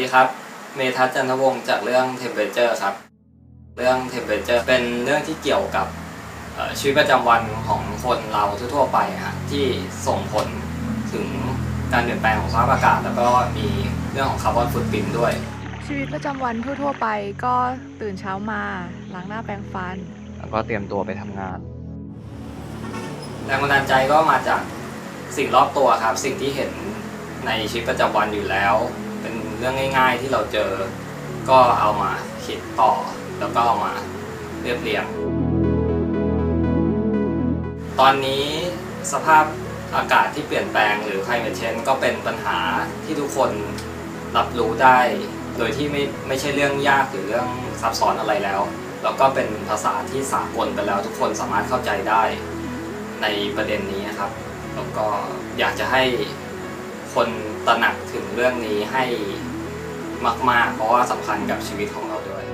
ดีครับ เมทัศน์จันทวงศ์จากเรื่อง Temperature ครับ เรื่อง Temperature เป็นเรื่องที่เกี่ยวกับเอ่อชีวิตประจำวันของคนเราทั่วๆไปฮะที่ส่งผลถึงการเปลี่ยนแปลงของสภาพอากาศ แล้วก็มีเรื่องของคาร์บอนฟุตปรินท์ด้วย ชีวิตประจำวันทั่วๆไปก็ตื่นเช้ามาล้างหน้าแปรงฟัน แล้วก็เตรียมตัวไปทำงาน แรงบันดาลใจก็มาจากสิ่งรอบตัวครับ สิ่งที่เห็นในชีวิตประจำวันอยู่แล้วเป็นเรื่องง่าย ๆ ที่เราเจอ ก็เอามาคิดต่อ แล้วก็เอามาเรียบเรียง ตอนนี้สภาพอากาศที่เปลี่ยนแปลงหรือ climate change ก็เป็นปัญหาที่ทุกคนรับรู้ได้ โดยที่ไม่ไม่ใช่เรื่องยากหรือเรื่องซับซ้อนอะไรแล้ว แล้วก็เป็นภาษาที่สากลไปแล้ว ทุกคนสามารถเข้าใจได้ในประเด็นนี้นะครับ แล้วก็อยากจะให้ คนตระหนักถึงเรื่องนี้ให้มาก ๆ เพราะว่าสำคัญกับชีวิตของเราด้วย